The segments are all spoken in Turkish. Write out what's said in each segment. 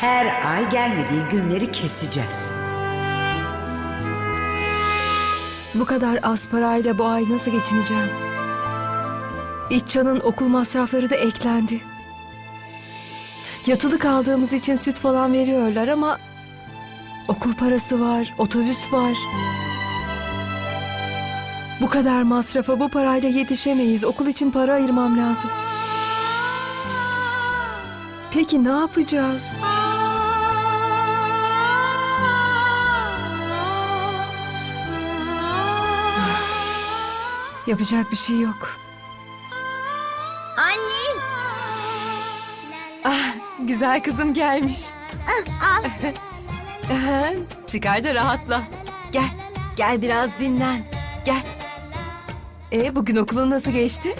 Her ay gelmediği günleri keseceğiz. Bu kadar az parayla bu ay nasıl geçineceğim? İçcan'ın okul masrafları da eklendi. Yatılı kaldığımız için süt falan veriyorlar ama okul parası var, otobüs var. Bu kadar masrafa bu parayla yetişemeyiz. Okul için para ayırmam lazım. Peki ne yapacağız? Yapacak bir şey yok. Anne. Ah, güzel kızım gelmiş. Al. Çıkar da rahatla. Gel, gel biraz dinlen. Gel. E bugün okulun nasıl geçti?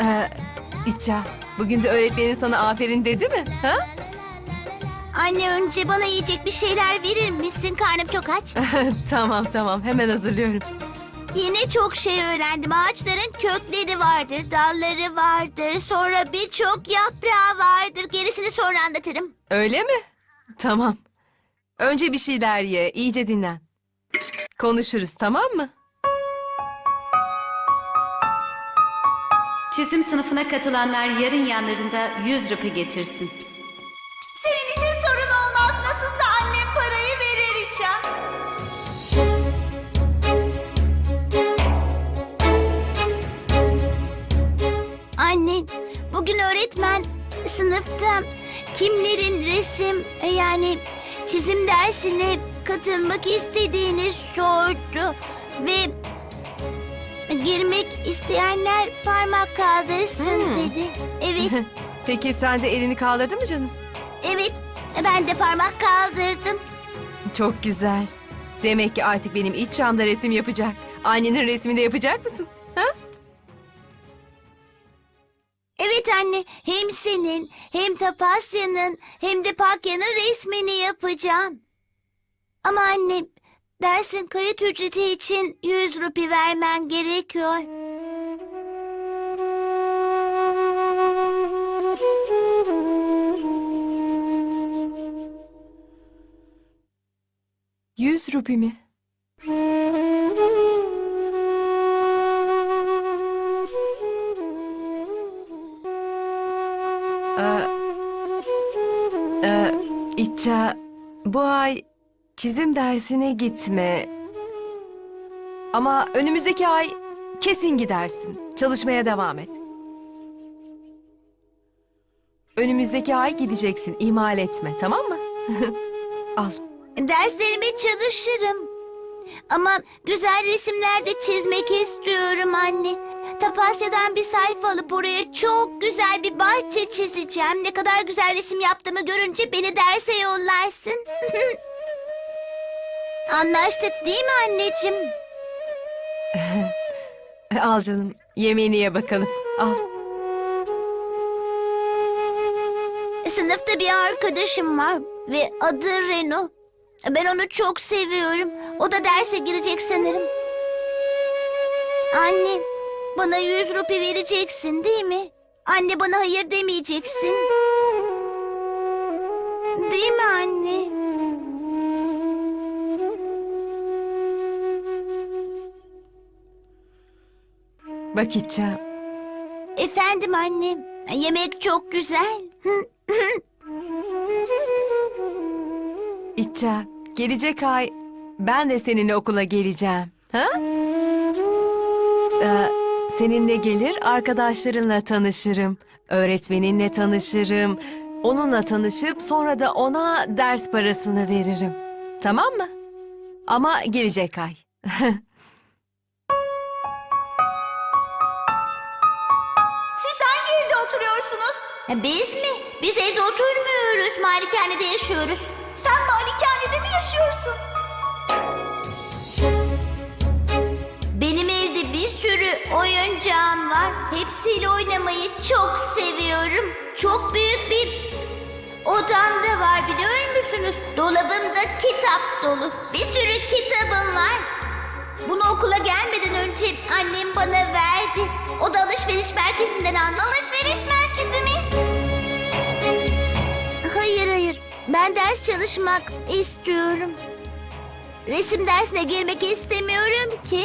Ee, İtça, bugün de öğretmenin sana aferin dedi mi? Ha? Anne önce bana yiyecek bir şeyler verir misin? Karnım çok aç. tamam tamam, hemen hazırlıyorum. Yine çok şey öğrendim. Ağaçların kökleri vardır, dalları vardır. Sonra birçok yaprağı vardır. Gerisini sonra anlatırım. Öyle mi? Tamam. Önce bir şeyler ye, iyice dinlen. Konuşuruz, tamam mı? Çizim sınıfına katılanlar yarın yanlarında 100 rupi getirsin. Sınıfta kimlerin resim yani çizim dersine katılmak istediğini sordu ve girmek isteyenler parmak kaldırsın Hmm. dedi. Evet, Peki sen de elini kaldırdın mı canım? evet. Ben de parmak kaldırdım. Çok güzel. Demek ki artık benim iç çamda resim yapacak. Annenin resmini de yapacak mısın? Ha? Senin, hem Tapasya'nın, hem de Pakya'nın resmini yapacağım. Ama anne, dersin kayıt ücreti için 100 rupi vermen gerekiyor. Yüz rupi mi? İtça, bu ay çizim dersine gitme. Ama önümüzdeki ay kesin gidersin. Çalışmaya devam et. Önümüzdeki ay gideceksin. ihmal etme, tamam mı? Al. Derslerime çalışırım. Ama güzel resimler de çizmek istiyorum anne. Tapasya'dan bir sayfa alıp oraya çok güzel bir bahçe çizeceğim. Ne kadar güzel resim yaptığımı görünce beni derse yollarsın. Anlaştık değil mi anneciğim? Al canım. Yemeğini ye bakalım. Al. Sınıfta bir arkadaşım var ve adı Reno. Ben onu çok seviyorum. O da derse girecek sanırım. Anne, bana yüz rupi vereceksin değil mi? Anne bana hayır demeyeceksin. Değil mi anne? Bak İtça. Efendim annem. Yemek çok güzel. İtça, gelecek ay ben de seninle okula geleceğim. Ha? Ee, seninle gelir, arkadaşlarınla tanışırım. Öğretmeninle tanışırım. Onunla tanışıp sonra da ona ders parasını veririm. Tamam mı? Ama gelecek ay. Siz hangi evde oturuyorsunuz? Biz mi? Biz evde oturmuyoruz. Malikanede yaşıyoruz. Sen malikanede mi yaşıyorsun? Benim evde bir sürü oyuncağım var. Hepsiyle oynamayı çok seviyorum. Çok büyük bir odam da var biliyor musunuz? Dolabımda kitap dolu. Bir sürü kitabım var. Bunu okula gelmeden önce annem bana verdi. O da alışveriş merkezinden aldı. Alışveriş merkezi mi? Hayır ders çalışmak istiyorum. Resim dersine girmek istemiyorum ki.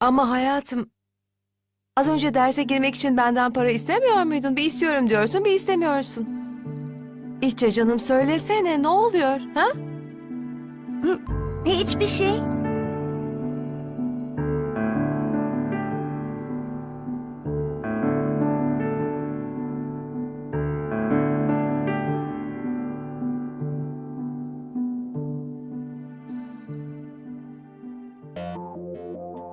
Ama hayatım, az önce derse girmek için benden para istemiyor muydun? Bir istiyorum diyorsun, bir istemiyorsun. İçe canım söylesene, ne oluyor? Ha? Hiçbir şey.